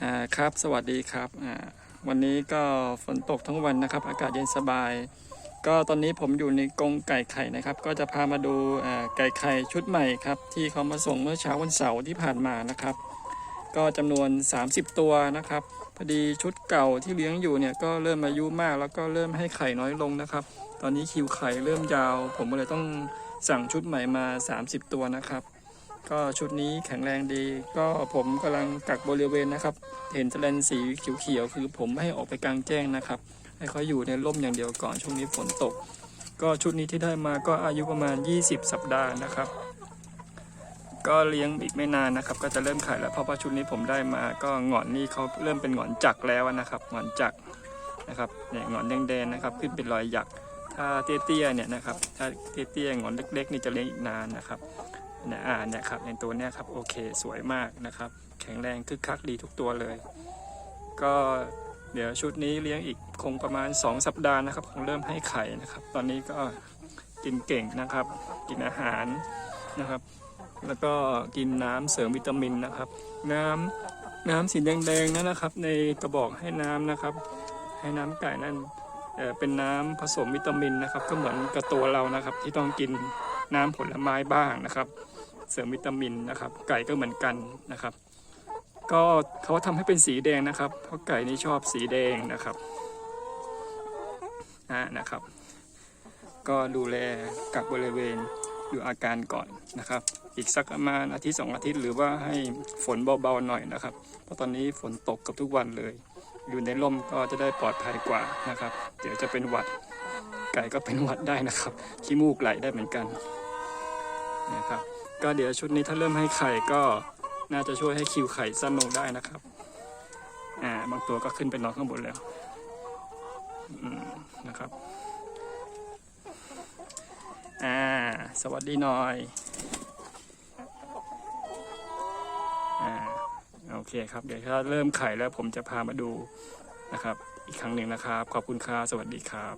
อ่าครับสวัสดีครับอ่าวันนี้ก็ฝนตกทั้งวันนะครับ อากาศเย็นสบาย ก็ตอนนี้ผมอยู่ในกรงไก่ไข่นะครับ ก็จะพามาดูอ่าไก่ไข่ชุดใหม่ครับ ที่เขามาส่งเมื่อเช้าวันเสาร์ที่ผ่านมานะครับ ก็จำนวน 30 ตัวนะครับพอดีชุดเก่าที่เลี้ยงอยู่เนี่ยก็เริ่มอายุมากแล้วก็เริ่มให้ไข่น้อยลงนะครับ ตอนนี้คิวไข่เริ่มยาว ผมก็เลยต้องสั่งชุดใหม่มา 30 ตัวนะครับ ก็ชุดนี้แข็งแรงดี ก็ผมกำลังกักบริเวณนะครับ เห็นแสลนสีเขียวๆคือผมไม่ให้ออกไปกลางแจ้งนะครับ ให้เขาอยู่ในร่มอย่างเดียวก่อนช่วงนี้ฝนตก ก็ชุดนี้ที่ได้มาก็อายุประมาณ 20 สัปดาห์นะครับ ก็เลี้ยงอีกไม่นานนะครับ ก็จะเริ่มขายแล้วเพราะว่าชุดนี้ผมได้มา ก็หงอนนี่เขาเริ่มเป็นหงอนจักแล้วนะครับหงอนจักนะครับเนี่ยหงอนแดงๆนะครับ ขึ้นเป็นรอยหยักถ้าเตี้ยๆเนี่ยนะครับถ้าเตี้ยๆหงอนเล็กๆนี่จะเลี้ยงอีกนานนะครับ นี่ยอ่าเนี่ยครับในตัวเนี้ยครับโอเคสวยมากนะครับ แข็งแรงคึกคักดีทุกตัวเลย ก็เดี๋ยวชุดนี้เลี้ยงอีกคงประมาณ 2 สัปดาห์นะครับ คงเริ่มให้ไข่นะครับ ตอนนี้ก็กินเก่งนะครับ กินอาหารนะครับ แล้วก็กินน้ำเสริมวิตามินนะครับ น้ำน้ำสีแดงๆนั่นนะครับ ในกระบอกให้น้ำนะครับ ให้น้ำไก่นั่นเอ่เป็นน้ำผสมวิตามินนะครับ ก็เหมือนกับตัวเรานะครับ ที่ต้องกินน้ำผลไม้บ้างนะครับ เสริมวิตามินนะครับ ไก่ก็เหมือนกันนะครับ ก็เขาทำให้เป็นสีแดงนะครับ เพราะไก่นี่ชอบสีแดงนะครับอ่านะครับ ก็ดูแลกักบริเวณดูอาการก่อนนะครับ อีกสักประมาณอาทิตย์สองอาทิตย์หรือว่าให้ฝนเบาๆหน่อยนะครับ เพราะตอนนี้ฝนตกกับทุกวันเลย อยู่ในร่มก็จะได้ปลอดภัยกว่านะครับ เดี๋ยวจะเป็นหวัดไก่ก็เป็นหวัดได้นะครับขี้มูกไหลได้เหมือนกันนะครับ ก็เดี๋ยวชุดนี้ถ้าเริ่มให้ไข่ก็น่าจะช่วยให้คิวไข่สั้นลงได้นะครับ อ่าบางตัวก็ขึ้นไปนอนข้างบนแล้วอืมนะครับ อ่า สวัสดีหน่อย อ่า โอเคครับ เดี๋ยวถ้าเริ่มไข่แล้วผมจะพามาดูนะครับ อีกครั้งหนึ่งนะครับ ขอบคุณครับ สวัสดีครับ